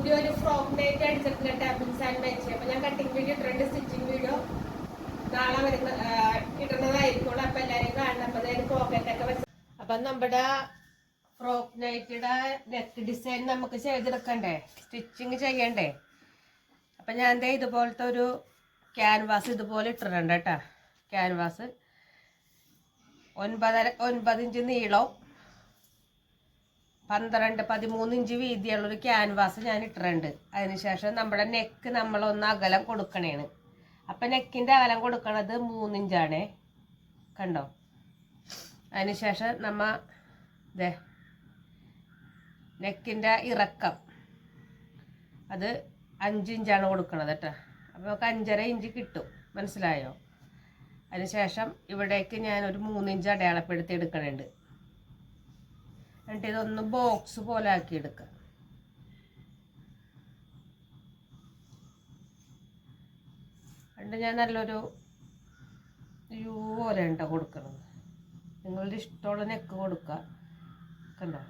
പുതിയൊരു frock night അടിച്ചിട്ടുണ്ട് ടാബിൻസ് and match അപ്പൊ ഞാൻ കട്ടിങ് വീഡിയോ ഇട്ടിട്ടുണ്ട് സ്റ്റിച്ചിങ് വീഡിയോ നാളെ വരുന്ന കിട്ടുന്നതായിരിക്കും. അപ്പൊ എല്ലാരെയും കാണണം. അപ്പൊ അതായത് പോക്കറ്റ് ഒക്കെ വെച്ച്. അപ്പൊ നമ്മുടെ ഫ്രോക്ക് നൈറ്റിയുടെ നെക്ക് ഡിസൈൻ നമുക്ക് ചെയ്തെടുക്കണ്ടേ? സ്റ്റിച്ചിങ് ചെയ്യണ്ടേ? അപ്പൊ ഞാൻ എന്താ ഇതുപോലത്തെ ഒരു ക്യാൻവാസ് ഇതുപോലെ ഇട്ടിട്ടുണ്ട് കേട്ടാ. ക്യാൻവാസ് ഒൻപതര ഒൻപത് ഇഞ്ച് നീളവും പന്ത്രണ്ട് പതിമൂന്ന് ഇഞ്ച് വീതിയുള്ളൊരു ക്യാൻവാസ് ഞാൻ ഇട്ടിട്ടുണ്ട് അതിനുശേഷം നമ്മുടെ നെക്ക് നമ്മളൊന്ന് അകലം കൊടുക്കണേണ്. അപ്പം നെക്കിന്റെ അകലം കൊടുക്കണത് മൂന്നിഞ്ചാണേ കണ്ടോ? അതിനുശേഷം നമ്മ ഇതേ നെക്കിന്റെ ഇറക്കം. അത് അഞ്ചിഞ്ചാണ് കൊടുക്കണത് കേട്ടോ അപ്പോൾ നമുക്ക് അഞ്ചര ഇഞ്ച് കിട്ടും. മനസ്സിലായോ? അതിനുശേഷം ഇവിടേക്ക് ഞാൻ ഒരു മൂന്നിഞ്ച് അടയാളപ്പെടുത്തി എടുക്കണുണ്ട്. എന്നിട്ട് ഇതൊന്ന് ബോക്സ് പോലെ ആക്കി എടുക്കുക എന്നിട്ട് ഞാൻ നല്ലൊരു യു പോലെ ഉണ്ടോ കൊടുക്കുന്നത് നിങ്ങളുടെ ഇഷ്ടമുള്ള നെക്ക് കൊടുക്കുക കണ്ടോ?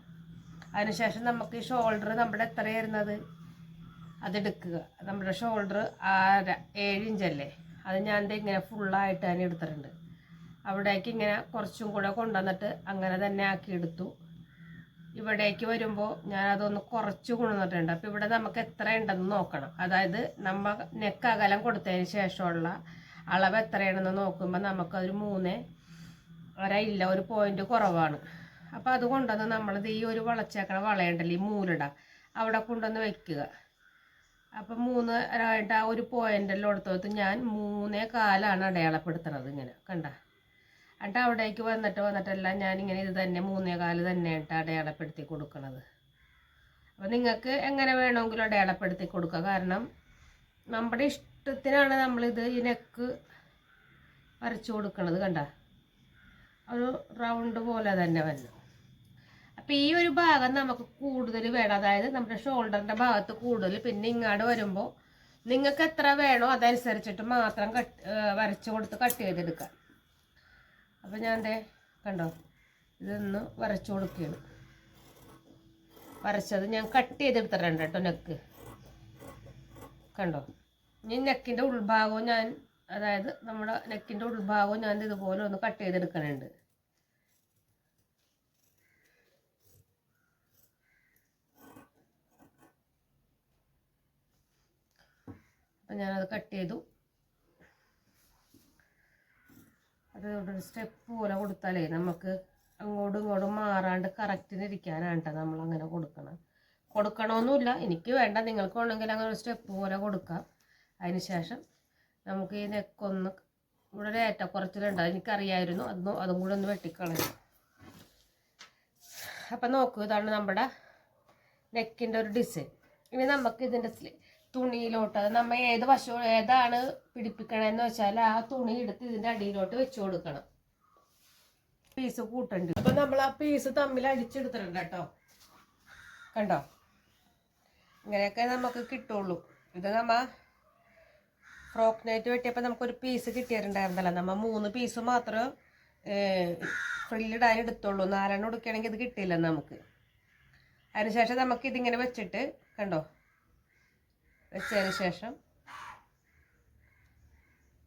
അതിനുശേഷം നമുക്ക് ഈ ഷോൾഡർ നമ്മുടെ എത്ര വരുന്നത് അതെടുക്കുക നമ്മുടെ ഷോൾഡർ ആര? ഏഴ് ഇഞ്ചല്ലേ അത് ഞാൻ ഇങ്ങനെ ഫുള്ളായിട്ട് തന്നെ എടുത്തിട്ടുണ്ട്. അവിടേക്ക് ഇങ്ങനെ കുറച്ചും കൂടെ കൊണ്ടുവന്നിട്ട് അങ്ങനെ തന്നെ ആക്കി എടുത്തു ഇവിടേക്ക് വരുമ്പോൾ ഞാൻ അതൊന്ന് കുറച്ച് കൊണ്ടുവന്നിട്ടുണ്ട്. അപ്പോൾ ഇവിടെ നമുക്ക് എത്ര ഉണ്ടെന്ന് നോക്കണം. അതായത് നമ്മ നെക്ക് അകലം കൊടുത്തതിന് ശേഷമുള്ള അളവ് എത്രയാണെന്ന് നോക്കുമ്പോൾ നമുക്കതൊരു മൂന്ന് ഒരയില്ല ഒരു പോയിന്റ് കുറവാണ്. അപ്പോൾ അത് കൊണ്ടുവന്ന് നമ്മളിത് ഈ ഒരു വളച്ചേക്കണ വളയുണ്ടല്ലോ ഈ മൂലിട അവിടെ കൊണ്ടുവന്ന് വെക്കുക. അപ്പം മൂന്ന് ആയിട്ട് ആ ഒരു പോയിന്റെല്ലാം എടുത്തു ഞാൻ മൂന്നേ കാലാണ് അടയാളപ്പെടുത്തണത് ഇങ്ങനെ കണ്ട? എന്നിട്ട് അവിടേക്ക് വന്നിട്ട് വന്നിട്ടെല്ലാം ഞാനിങ്ങനെ ഇത് തന്നെ മൂന്നേ കാൽ തന്നെ ഇട്ട് അടയാളപ്പെടുത്തി കൊടുക്കണത്. അപ്പോൾ നിങ്ങൾക്ക് എങ്ങനെ വേണമെങ്കിലും അടയാളപ്പെടുത്തി കൊടുക്കുക കാരണം നമ്മുടെ ഇഷ്ടത്തിനാണ് നമ്മളിത് ഈ നെക്ക് വരച്ചു കൊടുക്കണത് കണ്ട? ഒരു റൗണ്ട് പോലെ തന്നെ വന്നു. അപ്പം ഈ ഒരു ഭാഗം നമുക്ക് കൂടുതൽ വേണം. അതായത് നമ്മുടെ ഷോൾഡറിന്റെ ഭാഗത്ത് കൂടുതൽ പിന്നെ ഇങ്ങോട്ട് വരുമ്പോൾ നിങ്ങൾക്ക് എത്ര വേണോ അതനുസരിച്ചിട്ട് മാത്രം കട്ട് വരച്ചു കൊടുത്ത് കട്ട് ചെയ്തെടുക്കാം. അപ്പം ഞാൻ ദേ കണ്ടോ ഇതൊന്ന് വരച്ചു കൊടുക്കുകയാണ്. വരച്ചത് ഞാൻ കട്ട് ചെയ്തെടുത്തിട്ടുണ്ട് കേട്ടോ നെക്ക് കണ്ടോ ഇനി നെക്കിന്റെ ഉൾഭാഗവും ഞാൻ അതായത് നമ്മുടെ നെക്കിന്റെ ഉൾഭാഗവും ഞാൻ ഇതുപോലെ ഒന്ന് കട്ട് ചെയ്തെടുക്കണുണ്ട്. അപ്പം ഞാനത് കട്ട് ചെയ്തു. അത് ഒരു സ്റ്റെപ്പ് പോലെ കൊടുത്താലേ നമുക്ക് അങ്ങോട്ടും ഇങ്ങോട്ടും മാറാണ്ട് കറക്റ്റിന് ഇരിക്കാനാണ് നമ്മൾ അങ്ങനെ കൊടുക്കണം. കൊടുക്കണമെന്നില്ല എനിക്ക് വേണ്ട. നിങ്ങൾക്ക് വേണമെങ്കിൽ അങ്ങനെ ഒരു സ്റ്റെപ്പ് പോലെ കൊടുക്കാം. അതിന് ശേഷം നമുക്ക് ഈ നെക്കൊന്ന് ഇവിടെ ഒരു ഏറ്റക്കുറച്ചിലുണ്ട്. എനിക്കറിയായിരുന്നു. അതും അതും കൂടെ ഒന്ന് വെട്ടിക്കളയും അപ്പം നോക്കൂ ഇതാണ് നമ്മുടെ നെക്കിന്റെ ഒരു ഡിസൈൻ ഇനി നമുക്ക് ഇതിന്റെ തുണിയിലോട്ട്. അത് നമ്മൾ ഏത് വശം ഏതാണ് പിടിപ്പിക്കണമെന്ന് വെച്ചാൽ ആ തുണി എടുത്ത് ഇതിന്റെ അടിയിലോട്ട് വെച്ച് കൊടുക്കണം. പീസ് കൂട്ടണ്ട്. അപ്പം നമ്മൾ ആ പീസ് തമ്മിൽ അടിച്ചെടുത്തിട്ടുണ്ട് കേട്ടോ. കണ്ടോ? ഇങ്ങനെയൊക്കെ നമുക്ക് കിട്ടുള്ളൂ. ഇത് നമ്മ ഫ്രോക്ക് നൈറ്റ് വെട്ടിയപ്പോൾ നമുക്കൊരു പീസ് കിട്ടിയിട്ടുണ്ടായിരുന്നല്ലോ. നമ്മൾ മൂന്ന് പീസ് മാത്രമേ ഫ്രില്ലിടാൻ എടുത്തുള്ളൂ. നാലെണ്ണം എടുക്കുകയാണെങ്കിൽ ഇത് കിട്ടിയില്ല നമുക്ക്. അതിനുശേഷം നമുക്കിതിങ്ങനെ വെച്ചിട്ട് കണ്ടോ? വെച്ചതിന് ശേഷം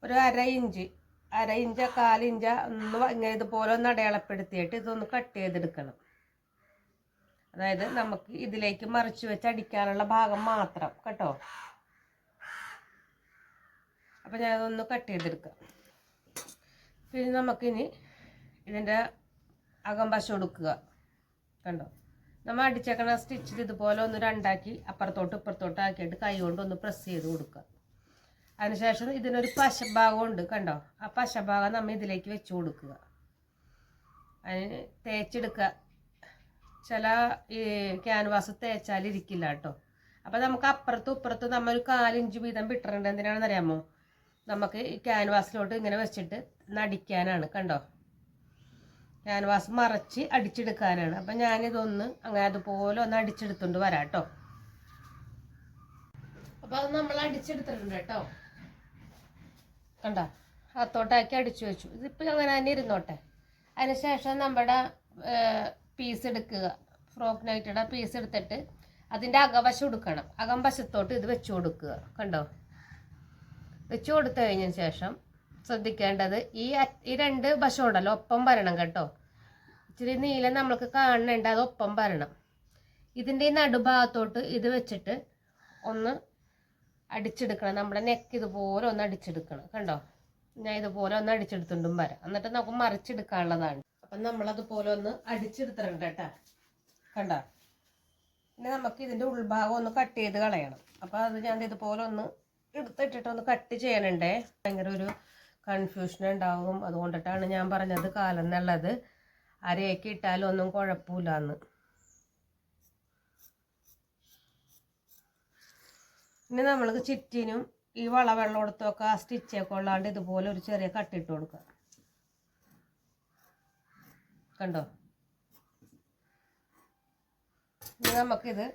ഒരു അര ഇഞ്ച് അര ഇഞ്ച കാലിഞ്ച ഒന്ന് ഇങ്ങനെ ഇതുപോലെ ഒന്ന് അടയാളപ്പെടുത്തിയിട്ട് ഇതൊന്ന് കട്ട് ചെയ്തെടുക്കണം. അതായത് നമുക്ക് ഇതിലേക്ക് മറിച്ച് വെച്ച് അടിക്കാനുള്ള ഭാഗം മാത്രം കേട്ടോ? അപ്പം ഞാൻ അതൊന്ന് കട്ട് ചെയ്തെടുക്കാം. പിന്നെ നമുക്കിനി ഇതിന്റെ അകംവശം കൊടുക്കുക കണ്ടോ? നമ്മൾ അടിച്ചേക്കണ സ്റ്റിച്ചിൽ ഇതുപോലെ ഒന്ന് രണ്ടാക്കി അപ്പുറത്തോട്ട് ഇപ്പുറത്തോട്ട് ആക്കിയിട്ട് കൈ കൊണ്ട് ഒന്ന് പ്രസ് ചെയ്ത് കൊടുക്കുക. അതിനുശേഷം ഇതിനൊരു പശഭാഗം ഉണ്ട് കണ്ടോ? ആ പശഭാഗം നമ്മൾ ഇതിലേക്ക് വെച്ച് കൊടുക്കുക. അതിന് തേച്ചെടുക്കുക. ചില ഈ ക്യാൻവാസ് തേച്ചാലിരിക്കില്ല കേട്ടോ. അപ്പോൾ നമുക്ക് അപ്പുറത്തും ഇപ്പുറത്തും നമ്മൾ ഒരു കാലിഞ്ച് വീതം വിട്ടിട്ടുണ്ട് എന്തിനാണെന്ന് അറിയാമോ നമുക്ക് ഈ ക്യാൻവാസിലോട്ട് ഇങ്ങനെ വെച്ചിട്ട് നടിക്കാനാണ് കണ്ടോ? ക്യാൻവാസ് മറച്ച് അടിച്ചെടുക്കാനാണ്. അപ്പം ഞാനിതൊന്ന് അങ്ങനെ അതുപോലെ ഒന്ന് അടിച്ചെടുത്തുകൊണ്ട് വരാം കേട്ടോ അപ്പം അത് നമ്മൾ അടിച്ചെടുത്തിട്ടുണ്ട് കേട്ടോ. കണ്ട? അത്തോട്ടാക്കി അടിച്ചു വെച്ചു. ഇതിപ്പോൾ അങ്ങനെ തന്നെ ഇരുന്നോട്ടെ. അതിനുശേഷം നമ്മുടെ പീസ് എടുക്കുക. ഫ്രോക്ക് നൈറ്റയുടെ പീസ് എടുത്തിട്ട് അതിന്റെ അകവശം എടുക്കണം അകംവശത്തോട്ട് ഇത് വെച്ച് കൊടുക്കുക. കണ്ടോ? വെച്ച് കൊടുത്തു കഴിഞ്ഞതിന് ശേഷം ശ്രദ്ധിക്കേണ്ടത്. ഈ ഈ രണ്ട് വശം ഉണ്ടല്ലോ ഒപ്പം വരണം കേട്ടോ. ഇച്ചിരി നീലം നമ്മൾക്ക് കാണുന്നുണ്ട് അത് ഒപ്പം വരണം. ഇതിന്റെ ഈ നടുഭാഗത്തോട്ട് ഇത് വെച്ചിട്ട് ഒന്ന് അടിച്ചെടുക്കണം. നമ്മുടെ നെക്ക് ഇതുപോലെ ഒന്ന് അടിച്ചെടുക്കണം കണ്ടോ? ഞാൻ ഇതുപോലെ ഒന്ന് അടിച്ചെടുത്തുണ്ടും വരാം. എന്നിട്ട് നമുക്ക് മറിച്ചെടുക്കാനുള്ളതാണ്. അപ്പം നമ്മളതുപോലെ ഒന്ന് അടിച്ചെടുത്തിട്ടുണ്ട് കേട്ടോ. കണ്ടോ? പിന്നെ നമുക്ക് ഇതിന്റെ ഉൾഭാഗം ഒന്ന് കട്ട് ചെയ്ത് കളയണം. അപ്പോൾ അത് ഞാൻ ഇതുപോലെ ഒന്ന് എടുത്തിട്ടിട്ട് ഒന്ന് കട്ട് ചെയ്യണുണ്ടേ. ഭയങ്കര ഒരു കൺഫ്യൂഷൻ ഉണ്ടാവും. അതുകൊണ്ടിട്ടാണ് ഞാൻ പറഞ്ഞത് കാലം എന്നുള്ളത്. അരയൊക്കെ ഇട്ടാലും ഒന്നും കുഴപ്പമില്ല എന്ന് ഇനി നമ്മൾക്ക് ചിറ്റിനും ഈ വള വെള്ളം കൊടുത്തൊക്കെ ആ സ്റ്റിച്ചൊക്കെ ഉള്ളാണ്ട് ഇതുപോലെ ഒരു ചെറിയ കട്ടിട്ട് കൊടുക്കുക. കണ്ടോ? നമുക്കിത്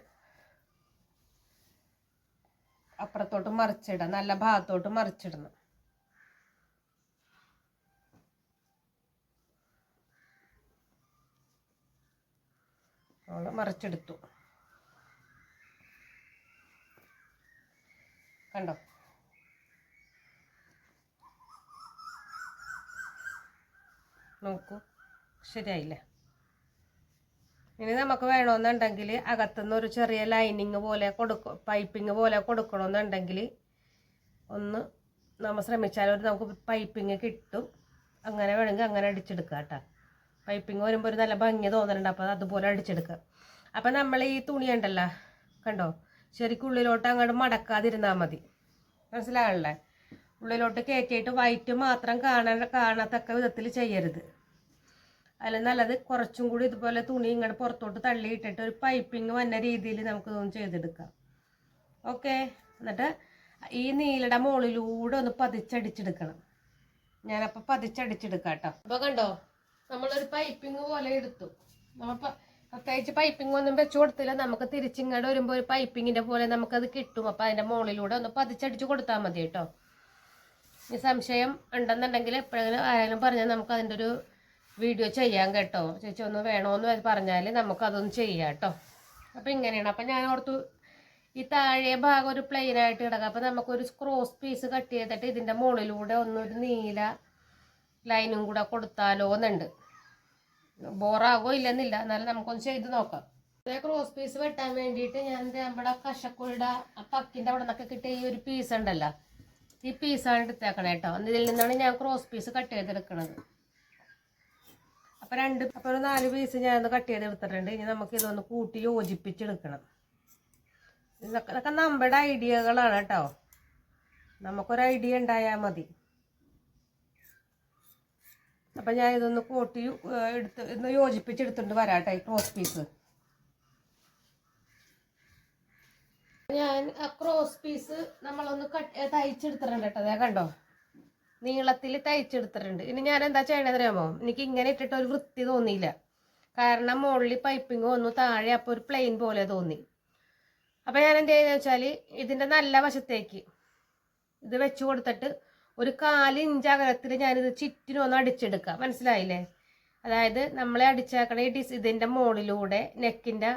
അപ്പുറത്തോട്ട് മറിച്ചിടാം. നല്ല ഭാഗത്തോട്ട് മറിച്ചിടണം. നമ്മൾ മറിച്ചെടുത്തു. കണ്ടോ? നോക്കൂ. ശരിയായില്ലേ? ഇനി നമുക്ക് വേണമെന്നുണ്ടെങ്കിൽ അകത്തുനിന്ന് ഒരു ചെറിയ ലൈനിങ് പോലെ കൊടുക്കും പൈപ്പിങ് പോലെ കൊടുക്കണമെന്നുണ്ടെങ്കിൽ ഒന്ന് നമ്മൾ ശ്രമിച്ചാൽ ഒരു നമുക്ക് പൈപ്പിങ് കിട്ടും. അങ്ങനെ വേണമെങ്കിൽ അങ്ങനെ അടിച്ചെടുക്കാം കേട്ടോ. പൈപ്പിംഗ് വരുമ്പോൾ ഒരു നല്ല ഭംഗി തോന്നുന്നുണ്ട് അപ്പോൾ അതുപോലെ അടിച്ചെടുക്കുക. അപ്പം നമ്മൾ ഈ തുണി ഉണ്ടല്ലോ കണ്ടോ? ശരിക്കും ഉള്ളിലോട്ട് അങ്ങോട്ട് മടക്കാതിരുന്നാൽ മതി. മനസ്സിലാകണല്ലേ ഉള്ളിലോട്ട് കയറ്റിയിട്ട് വൈറ്റ് മാത്രം കാണാൻ കാണത്തക്ക വിധത്തിൽ ചെയ്യരുത്. അതിൽ നല്ലത് കുറച്ചും കൂടി ഇതുപോലെ തുണി ഇങ്ങോട്ട് പുറത്തോട്ട് തള്ളിയിട്ടിട്ട് ഒരു പൈപ്പിംഗ് വന്ന രീതിയിൽ നമുക്ക് ഇതൊന്നും ചെയ്തെടുക്കാം. ഓക്കെ എന്നിട്ട് ഈ നീലയുടെ മുകളിലൂടെ ഒന്ന് പതിച്ചടിച്ചെടുക്കണം. ഞാനപ്പോൾ പതിച്ചടിച്ചെടുക്കാം കേട്ടോ അപ്പോൾ കണ്ടോ? നമ്മളൊരു പൈപ്പിംഗ് പോലെ എടുത്തു. നമ്മൾ പ- പ്രത്യേകിച്ച് പൈപ്പിംഗ് ഒന്നും വെച്ച് കൊടുത്തില്ല. നമുക്ക് തിരിച്ചിങ്ങോട്ട് വരുമ്പോൾ ഒരു പൈപ്പിങ്ങിന്റെ പോലെ നമുക്കത് കിട്ടും. അപ്പോൾ അതിന്റെ മുകളിലൂടെ ഒന്ന് പതിച്ചടിച്ച് കൊടുത്താൽ മതി കേട്ടോ. ഈ സംശയം ഉണ്ടെന്നുണ്ടെങ്കിൽ എപ്പോഴെങ്കിലും ആരെങ്കിലും പറഞ്ഞാൽ നമുക്ക് അതിന്റെ ഒരു വീഡിയോ ചെയ്യാൻ കേട്ടോ. ചേച്ചി ഒന്ന് വേണോന്ന് പറഞ്ഞാൽ നമുക്കതൊന്ന് ചെയ്യാം കേട്ടോ. അപ്പോൾ ഇങ്ങനെയാണ്. അപ്പം ഞാൻ ഓർത്തു ഈ താഴെ ഭാഗം ഒരു പ്ലെയിനായിട്ട് കിടക്കാം. അപ്പം നമുക്കൊരു ക്രോസ് പീസ് കട്ട് ചെയ്തിട്ട് ഇതിന്റെ മുകളിലൂടെ ഒന്നൊരു നീല ലൈനും കൂടെ കൊടുത്താലോ എന്നുണ്ട് ബോറാകോ ഇല്ലെന്നില്ല. എന്നാലും നമുക്കൊന്ന് ചെയ്ത് നോക്കാം. ക്രോസ് പീസ് വെട്ടാൻ വേണ്ടിയിട്ട് ഞാൻ നമ്മുടെ കശക്കുഴിയുടെ ആ പക്കിന്റെ അവിടെ നിന്നൊക്കെ കിട്ടിയ ഈ ഒരു പീസ് ഉണ്ടല്ലോ. ഈ പീസാണ് എടുത്തേക്കണേ കേട്ടോ ഇതിൽ നിന്നാണ് ഞാൻ ക്രോസ് പീസ് കട്ട് ചെയ്തെടുക്കണത്. അപ്പോൾ രണ്ട് അപ്പോൾ ഒരു നാല് പീസ് ഞാനൊന്ന് കട്ട് ചെയ്തെടുത്തിട്ടുണ്ട്. ഇനി നമുക്ക് ഇതൊന്ന് കൂട്ടി യോജിപ്പിച്ചെടുക്കണം. ഇതൊക്കെ ഇതൊക്കെ നമ്മുടെ ഐഡിയകളാണ് കേട്ടോ നമുക്കൊരു ഐഡിയ ഉണ്ടായാൽ മതി. അപ്പം ഞാൻ ഇതൊന്ന് കൂട്ടി എടുത്ത് ഇന്ന് യോജിപ്പിച്ചെടുത്തിട്ട് വരാട്ടെ ക്രോസ് പീസ് ഞാൻ ക്രോസ് പീസ് നമ്മളൊന്ന് കട്ട് തയ്ച്ചെടുത്തിട്ടുണ്ട് കേട്ടോ. അതേ കണ്ടോ? നീളത്തിൽ തയ്ച്ചെടുത്തിട്ടുണ്ട്. ഇനി ഞാൻ എന്താ ചെയ്യണതറിയാമോ എനിക്ക് ഇങ്ങനെ ഇട്ടിട്ട് ഒരു വൃത്തി തോന്നിയില്ല. കാരണം മുകളിൽ പൈപ്പിംഗ് വന്നു താഴെ അപ്പോൾ ഒരു പ്ലെയിൻ പോലെ തോന്നി. അപ്പോൾ ഞാൻ എന്ത് ചെയ്യുന്നത് വെച്ചാൽ ഇതിന്റെ നല്ല വശത്തേക്ക് ഇത് വെച്ച് കൊടുത്തിട്ട് ഒരു കാൽ ഇഞ്ച് അകലത്തിൽ ഞാനിത് ചുറ്റിനും ഒന്ന് അടിച്ചെടുക്കുക മനസ്സിലായില്ലേ? അതായത് നമ്മളെ അടിച്ചാക്കണ ഈ ഡിസ് ഇതിന്റെ മുകളിലൂടെ നെക്കിന്റെ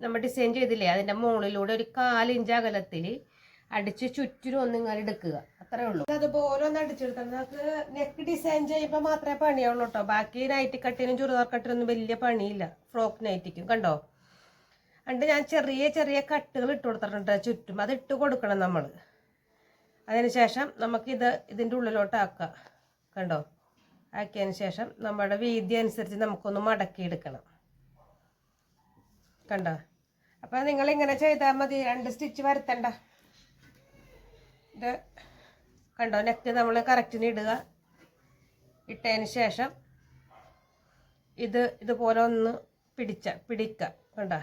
നമ്മൾ ഡിസൈൻ ചെയ്തില്ലേ? അതിന്റെ മുകളിലൂടെ ഒരു കാലിഞ്ച് അകലത്തിൽ അടിച്ച് ചുറ്റിനും ഒന്ന് ഇങ്ങനെ എടുക്കുക. അത്രേ ഉള്ളൂ. അതുപോലെ ഒന്ന് അടിച്ചെടുത്താൽ നമുക്ക് നെക്ക് ഡിസൈൻ ചെയ്യുമ്പോൾ മാത്രമേ പണിയുള്ളൂ കേട്ടോ ബാക്കി നൈറ്റി കട്ടിനും ചുരിദാർ കട്ടിനൊന്നും വലിയ പണിയില്ല. ഫ്രോക്ക് നൈറ്റിക്കും കണ്ടോ? അണ്ട് ഞാൻ ചെറിയ ചെറിയ കട്ടുകൾ ഇട്ട് കൊടുത്തിട്ടുണ്ട് ചുറ്റും. അത് ഇട്ട് കൊടുക്കണം നമ്മൾ അതിനുശേഷം നമുക്കിത് ഇതിന്റെ ഉള്ളിലോട്ട് ആക്കുക കണ്ടോ? ആക്കിയതിന് ശേഷം നമ്മുടെ വീതി അനുസരിച്ച് നമുക്കൊന്ന് മടക്കിയെടുക്കണം. കണ്ടോ? അപ്പോൾ നിങ്ങൾ ഇങ്ങനെ ചെയ്താൽ മതി. രണ്ട് സ്റ്റിച്ച് വരുത്തണ്ട. ഇത് കണ്ടോ? നെക്ക് നമ്മൾ കറക്റ്റിന് ഇടുക. ഇട്ടതിന് ശേഷം ഇത് ഇതുപോലെ ഒന്ന് പിടിച്ച പിടിക്കുക കണ്ടോ?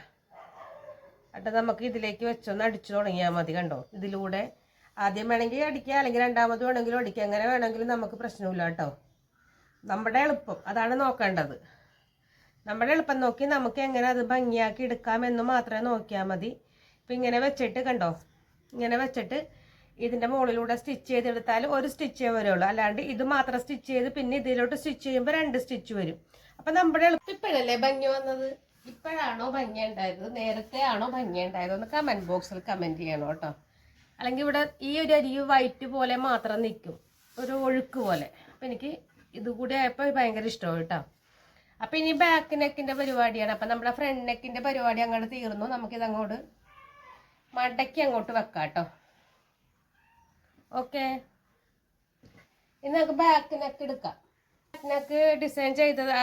എന്നിട്ട് നമുക്ക് ഇതിലേക്ക് വെച്ചൊന്ന് അടിച്ചു തുടങ്ങിയാൽ മതി. കണ്ടോ? ഇതിലൂടെ ആദ്യം വേണമെങ്കിൽ അടിക്കുക അല്ലെങ്കിൽ രണ്ടാമത് വേണമെങ്കിലും അടിക്കുക. അങ്ങനെ വേണമെങ്കിലും നമുക്ക് പ്രശ്നമില്ല കേട്ടോ. നമ്മുടെ എളുപ്പം അതാണ് നോക്കേണ്ടത്. നമ്മുടെ എളുപ്പം നോക്കി നമുക്ക് എങ്ങനെ അത് ഭംഗിയാക്കി എടുക്കാമെന്ന് മാത്രമേ നോക്കിയാൽ മതി. ഇപ്പം ഇങ്ങനെ വെച്ചിട്ട് കണ്ടോ? ഇങ്ങനെ വെച്ചിട്ട് ഇതിന്റെ മുകളിലൂടെ സ്റ്റിച്ച് ചെയ്തെടുത്താൽ ഒരു സ്റ്റിച്ചേ വരുള്ളൂ. അല്ലാണ്ട് ഇത് മാത്രം സ്റ്റിച്ച് ചെയ്ത് പിന്നെ ഇതിലോട്ട് സ്റ്റിച്ച് ചെയ്യുമ്പോൾ രണ്ട് സ്റ്റിച്ച് വരും. അപ്പം നമ്മുടെ എളുപ്പം ഇപ്പോഴല്ലേ ഭംഗി വന്നത്? ഇപ്പോഴാണോ ഭംഗി ഉണ്ടായത് നേരത്തെ ആണോ ഭംഗി ഉണ്ടായത് ഒന്ന് കമന്റ് ബോക്സിൽ കമന്റ് ചെയ്യണം കേട്ടോ. അല്ലെങ്കിൽ ഇവിടെ ഈ ഒരു അരി വൈറ്റ് പോലെ മാത്രം നിൽക്കും. ഒരു ഒഴുക്ക് പോലെ. അപ്പം എനിക്ക് ഇതുകൂടി ആയപ്പോൾ ഭയങ്കര ഇഷ്ടമാണ് കേട്ടോ. അപ്പം ഇനി ബാക്ക് നെക്കിന്റെ പരിപാടിയാണ്. അപ്പം നമ്മുടെ ഫ്രണ്ട് നെക്കിന്റെ പരിപാടി അങ്ങോട്ട് തീർന്നു. നമുക്കിത് അങ്ങോട്ട് മടക്കി അങ്ങോട്ട് വെക്കാം കേട്ടോ. ഓക്കെ ഇനി നമുക്ക് ബാക്ക് നെക്ക് എടുക്കാം. ബാക്ക് നെക്ക് ഡിസൈൻ ചെയ്തത്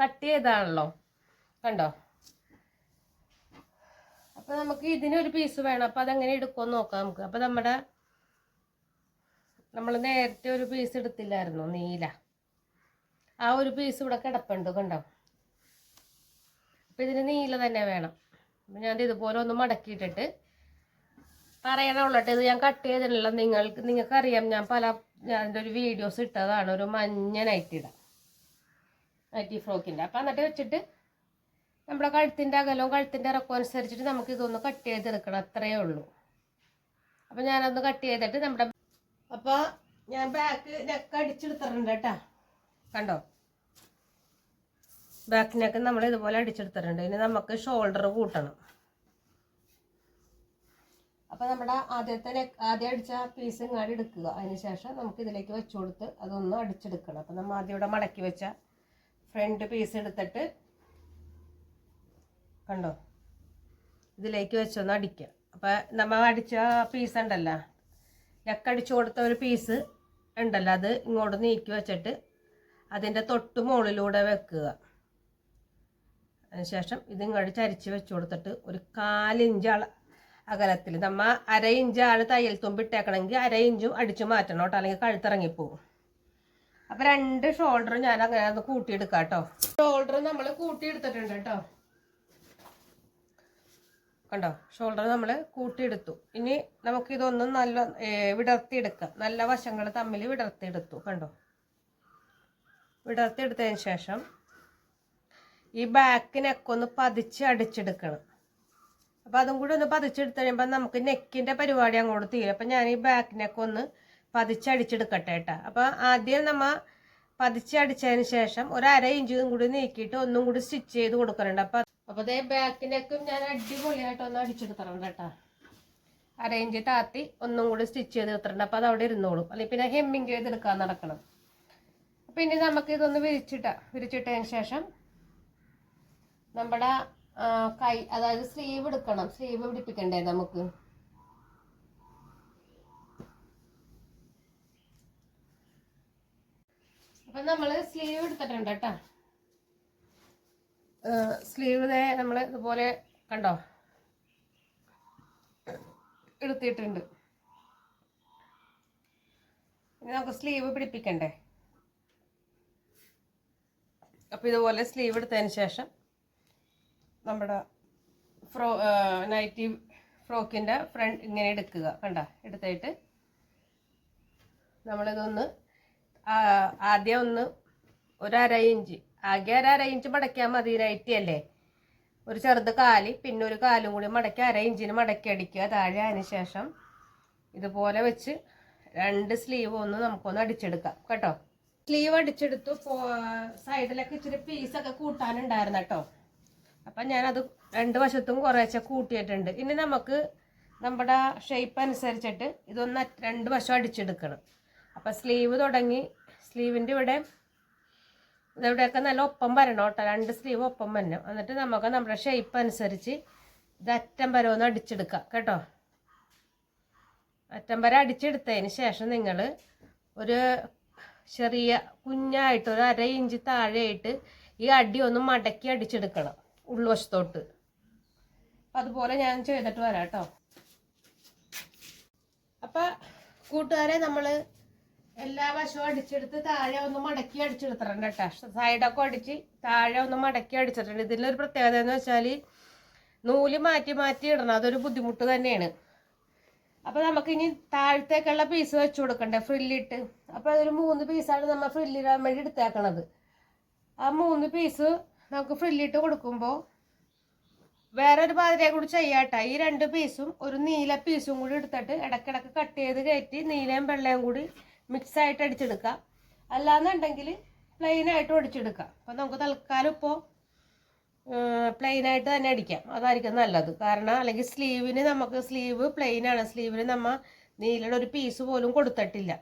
കട്ട് ചെയ്താണല്ലോ. കണ്ടോ? അപ്പൊ നമുക്ക് ഇതിനൊരു പീസ് വേണം. അപ്പം അതെങ്ങനെ എടുക്കുമെന്ന് നോക്കാം നമുക്ക്. അപ്പോൾ നമ്മുടെ നമ്മൾ നേരത്തെ ഒരു പീസ് എടുത്തില്ലായിരുന്നു നീല. ആ ഒരു പീസ് ഇവിടെ കിടപ്പുണ്ട് കണ്ടോ? അപ്പോൾ ഇതിന് നീല തന്നെ വേണം. അപ്പം ഞാൻ ഇതുപോലെ ഒന്ന് മടക്കിയിട്ടിട്ട് പറയണുള്ളട്ടെ ഇത് ഞാൻ കട്ട് ചെയ്തിട്ടില്ല. നിങ്ങൾക്ക് നിങ്ങൾക്കറിയാം ഞാൻ പല എന്റെ ഒരു വീഡിയോസ് ഇട്ടതാണ്. ഒരു മഞ്ഞ നൈറ്റിയുടെ നൈറ്റി ഫ്രോക്കിന്റെ അപ്പം എന്നിട്ട് വെച്ചിട്ട് നമ്മുടെ കഴുത്തിന്റെ അകലവും കഴുത്തിന്റെ ഇറക്കവും അനുസരിച്ചിട്ട് നമുക്ക് ഇതൊന്ന് കട്ട് ചെയ്തെടുക്കണം. അത്രയേ ഉള്ളൂ. അപ്പം ഞാനൊന്ന് കട്ട് ചെയ്തിട്ട് നമ്മുടെ അപ്പോൾ ഞാൻ ബാക്ക് നെക്ക് അടിച്ചെടുത്തിട്ടുണ്ട് കേട്ടോ. കണ്ടോ? ബാക്ക് നെക്ക് നമ്മൾ ഇതുപോലെ അടിച്ചെടുത്തിട്ടുണ്ട്. ഇനി നമുക്ക് ഷോൾഡർ കൂട്ടണം. അപ്പോൾ നമ്മുടെ ആദ്യത്തെ നെക്ക് ആദ്യം അടിച്ച പീസ് ഇങ്ങാടി എടുക്കുക. അതിനുശേഷം നമുക്ക് ഇതിലേക്ക് വെച്ചു കൊടുത്ത് അതൊന്ന് അടിച്ചെടുക്കണം. അപ്പം നമ്മൾ ആദ്യം ഇവിടെ മടക്കി വെച്ച ഫ്രണ്ട് പീസ് എടുത്തിട്ട് കണ്ടോ? ഇതിലേക്ക് വെച്ചൊന്ന് അടിക്കുക. അപ്പം നമ്മൾ അടിച്ച പീസ് ഉണ്ടല്ലോ? ഞക്കടിച്ചു കൊടുത്ത ഒരു പീസ് ഉണ്ടല്ലോ? അത് ഇങ്ങോട്ട് നീക്കി വെച്ചിട്ട് അതിന്റെ തൊട്ട് മുകളിലൂടെ വെക്കുക. അതിനുശേഷം ഇതിങ്ങോട്ട് ചരിച്ച് വെച്ച് കൊടുത്തിട്ട് ഒരു കാലിഞ്ച് അള അകലത്തിൽ. നമ്മൾ അര ഇഞ്ചാണ് തയ്യൽ തുമ്പ് ഇട്ടേക്കണമെങ്കിൽ അര ഇഞ്ചും അടിച്ചു മാറ്റണം കേട്ടോ അല്ലെങ്കിൽ കഴുത്തിറങ്ങിപ്പോവും അപ്പം രണ്ട് ഷോൾഡറും ഞാൻ അങ്ങനെ ഒന്ന് കൂട്ടിയെടുക്കാം കേട്ടോ ഷോൾഡർ നമ്മൾ കൂട്ടിയെടുത്തിട്ടുണ്ട് കേട്ടോ. കണ്ടോ? ഷോൾഡർ നമ്മൾ കൂട്ടിയെടുത്തു. ഇനി നമുക്കിതൊന്നും നല്ല വിടർത്തിയെടുക്കാം. നല്ല വശങ്ങൾ തമ്മിൽ വിടർത്തിയെടുത്തു കണ്ടോ? വിടർത്തിയെടുത്തതിന് ശേഷം ഈ ബാക്കിനൊക്കെ ഒന്ന് പതിച്ച് അടിച്ചെടുക്കണം. അപ്പം അതും കൂടി ഒന്ന് പതിച്ചെടുത്ത് കഴിയുമ്പോൾ നമുക്ക് നെക്കിന്റെ പരിപാടി അങ്ങോട്ട് തീരും. അപ്പം ഞാൻ ഈ ബാക്ക് നെക്ക് ഒന്ന് പതിച്ചടിച്ചെടുക്കട്ടെ കേട്ടോ. അപ്പം ആദ്യം നമ്മ പതിച്ചടിച്ചതിന് ശേഷം ഒരു അര ഇഞ്ചും കൂടി നീക്കിയിട്ട് ഒന്നും കൂടി സ്റ്റിച്ച് ചെയ്ത് കൊടുക്കുന്നുണ്ട് അപ്പം അപ്പോൾ അതേ ബാക്കിലേക്കും ഞാൻ അടിപൊളിയായിട്ട് ഒന്ന് അടിച്ചെടുത്തണം കേട്ടോ. അറേഞ്ച് താത്തി ഒന്നും കൂടി സ്റ്റിച്ച് ചെയ്ത് എടുത്തിട്ടുണ്ട്. അപ്പോൾ അത് അവിടെ ഇരുന്നോളും. അല്ലെങ്കിൽ പിന്നെ ഹെമ്മിങ് ചെയ്തെടുക്കാൻ നടക്കണം. അപ്പം ഇനി നമുക്ക് ഇതൊന്ന് വിരിച്ചിട്ട വിരിച്ചിട്ടതിന് ശേഷം നമ്മുടെ കൈ അതായത് സ്ലീവ് എടുക്കണം. സ്ലീവ് പിടിപ്പിക്കണ്ടേ നമുക്ക്? അപ്പൊ നമ്മൾ സ്ലീവ് എടുത്തിട്ടുണ്ട് കേട്ടോ. സ്ലീവ് നമ്മൾ ഇതുപോലെ കണ്ടോ? എടുത്തിട്ടുണ്ട്. ഇനി നമുക്ക് സ്ലീവ് പിടിപ്പിക്കണ്ടേ? അപ്പോൾ ഇതുപോലെ സ്ലീവ് എടുത്തതിന് ശേഷം നമ്മുടെ ഫ്രോ നൈറ്റി ഫ്രോക്കിന്റെ ഫ്രണ്ട് ഇങ്ങനെ എടുക്കുക. കണ്ട? എടുത്തിട്ട് നമ്മളിതൊന്ന് ആദ്യം ഒന്ന് ഒരു അര ഇഞ്ച് ആകെ ഒരു അര ഇഞ്ച് മടക്കിയാൽ മതി നൈറ്റി അല്ലേ? ഒരു ചെറുത് കാലി പിന്നെ ഒരു കാലും കൂടി മടക്കി അര ഇഞ്ചിന് മടക്കി അടിക്കുക. താഴെ അതിന് ശേഷം ഇതുപോലെ വെച്ച് രണ്ട് സ്ലീവ് ഒന്ന് നമുക്കൊന്ന് അടിച്ചെടുക്കാം. കേട്ടോ? സ്ലീവ് അടിച്ചെടുത്തു. സൈഡിലൊക്കെ ഇച്ചിരി പീസൊക്കെ കൂട്ടാനുണ്ടായിരുന്നു കേട്ടോ. അപ്പം ഞാനത് രണ്ട് വശത്തും കുറേശ്ശെ കൂട്ടിയിട്ടുണ്ട്. ഇനി നമുക്ക് നമ്മുടെ ഷേപ്പ് അനുസരിച്ചിട്ട് ഇതൊന്ന് രണ്ട് വശം അടിച്ചെടുക്കണം. അപ്പം സ്ലീവ് തുടങ്ങി. സ്ലീവിന്റെ ഇവിടെ ഇതെവിടെയൊക്കെ നല്ല ഒപ്പം വരണം കേട്ടോ. രണ്ട് സ്ലീവ് ഒപ്പം വരണം. എന്നിട്ട് നമുക്ക് നമ്മുടെ ഷേപ്പ് അനുസരിച്ച് ഇത് അറ്റം വരെ ഒന്ന് അടിച്ചെടുക്കാം കേട്ടോ. അറ്റം വരെ അടിച്ചെടുത്തതിന് ശേഷം നിങ്ങൾ ഒരു ചെറിയ കുഞ്ഞായിട്ട് ഒരു അര ഇഞ്ച് താഴെയായിട്ട് ഈ അടി ഒന്ന് മടക്കി അടിച്ചെടുക്കണം ഉൾവശത്തോട്ട്. അതുപോലെ ഞാൻ ചെയ്തിട്ട് വരാം കേട്ടോ. അപ്പം കൂട്ടുകാരെ നമ്മൾ എല്ലാ വശവും അടിച്ചെടുത്ത് താഴെ ഒന്ന് മടക്കി അടിച്ചെടുത്തിട്ടുണ്ട് കേട്ടോ. സൈഡൊക്കെ അടിച്ച് താഴെ ഒന്ന് മടക്കി അടിച്ചിട്ടുണ്ട്. ഇതിലൊരു പ്രത്യേകത എന്ന് വെച്ചാൽ നൂൽ മാറ്റി മാറ്റി ഇടണം. അതൊരു ബുദ്ധിമുട്ട് തന്നെയാണ്. അപ്പോൾ നമുക്കിനി താഴത്തേക്കുള്ള പീസ് വെച്ച് കൊടുക്കണ്ടേ? ഫ്രില്ലിട്ട് അപ്പോൾ അതൊരു മൂന്ന് പീസാണ് നമ്മൾ ഫ്രില്ലിടാൻ വേണ്ടി എടുത്തേക്കണത്. ആ മൂന്ന് പീസ് നമുക്ക് ഫ്രില്ലിട്ട് കൊടുക്കുമ്പോൾ വേറൊരു പാതിരയെ കൂടി ചെയ്യാട്ടോ ഈ രണ്ട് പീസും ഒരു നീല പീസും കൂടി എടുത്തിട്ട് ഇടക്കിടക്ക് കട്ട് ചെയ്ത് കയറ്റി നീലയും വെള്ളയും കൂടി മിക്സ് ആയിട്ട് അടിച്ചെടുക്കാം അല്ലാന്നുണ്ടെങ്കിൽ പ്ലെയിൻ ആയിട്ട് അടിച്ചെടുക്കാം അപ്പം നമുക്ക് തൽക്കാലം ഇപ്പോൾ പ്ലെയിൻ ആയിട്ട് തന്നെ അടിക്കാം. അതായിരിക്കും നല്ലത്. കാരണം അല്ലെങ്കിൽ സ്ലീവിന് നമുക്ക് സ്ലീവ് പ്ലെയിൻ ആണ്. സ്ലീവിന് നമ്മൾ നീലയുടെ ഒരു പീസ് പോലും കൊടുത്തിട്ടില്ല.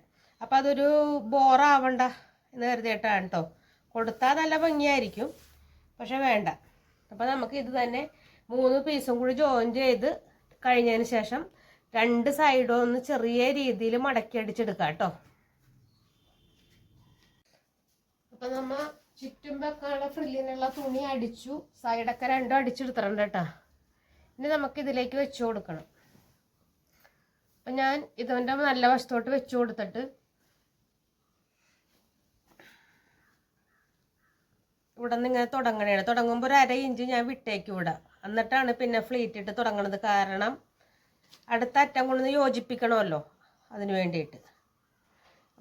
അപ്പം അതൊരു ബോറാവണ്ട എന്ന് കരുതിയിട്ടാണ് കേട്ടോ കൊടുത്താൽ നല്ല ഭംഗിയായിരിക്കും. പക്ഷെ വേണ്ട. അപ്പം നമുക്ക് ഇത് തന്നെ മൂന്ന് പീസും കൂടി ജോയിൻ ചെയ്ത് കഴിഞ്ഞതിന് ശേഷം രണ്ട് സൈഡും ഒന്ന് ചെറിയ രീതിയിൽ മടക്കി അടിച്ചെടുക്കാം കേട്ടോ അപ്പൊ നമ്മ ചുറ്റും വെക്കാനുള്ള ഫ്രില്ലിനുള്ള തുണി അടിച്ചു സൈഡൊക്കെ രണ്ടും അടിച്ചെടുത്തിട്ടുണ്ട് കേട്ടാ. ഇനി നമുക്ക് ഇതിലേക്ക് വെച്ചു കൊടുക്കണം. അപ്പൊ ഞാൻ ഇതിന്റെ നല്ല വശത്തോട്ട് വെച്ചു കൊടുത്തിട്ട് ഇവിടെ നിന്ന് ഇങ്ങനെ തുടങ്ങണേണ്. തുടങ്ങുമ്പോൾ ഒരു അര ഇഞ്ച് ഞാൻ വിട്ടേക്ക് വിടാം. എന്നിട്ടാണ് പിന്നെ ഫ്ലീറ്റ് ഇട്ട് തുടങ്ങണത്. കാരണം അടുത്ത അറ്റം കൊണ്ടുവന്ന് യോജിപ്പിക്കണമല്ലോ അതിന് വേണ്ടിയിട്ട്.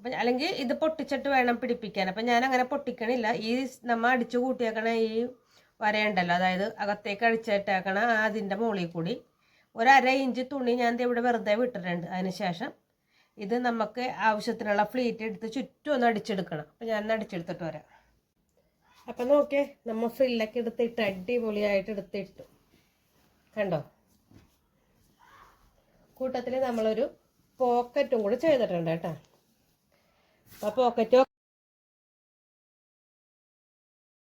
അപ്പം അല്ലെങ്കിൽ ഇത് പൊട്ടിച്ചിട്ട് വേണം പിടിപ്പിക്കാൻ. അപ്പം ഞാൻ അങ്ങനെ പൊട്ടിക്കണില്ല. ഈ നമ്മൾ അടിച്ചു കൂട്ടിയേക്കണ ഈ വരയുണ്ടല്ലോ അതായത് അകത്തേക്ക് അടിച്ചിട്ടേക്കണ അതിന്റെ മുകളിൽ കൂടി ഒരര ഇഞ്ച് തുണി ഞാൻ ഇവിടെ വെറുതെ വിട്ടിട്ടുണ്ട് അതിന് ശേഷം. ഇത് നമുക്ക് ആവശ്യത്തിനുള്ള ഫ്ലീറ്റ് എടുത്ത് ചുറ്റും ഒന്ന് അടിച്ചെടുക്കണം. അപ്പം ഞാൻ അടിച്ചെടുത്തിട്ട് വരാം. അപ്പം നോക്കേ നമ്മൾ ഫ്രില്ലൊക്കെ എടുത്തിട്ട് അടിപൊളിയായിട്ട് എടുത്തിട്ടു കണ്ടോ? കൂട്ടത്തിൽ നമ്മളൊരു പോക്കറ്റും കൂടി ചെയ്തിട്ടുണ്ട് കേട്ടോ. ปอปอกระจก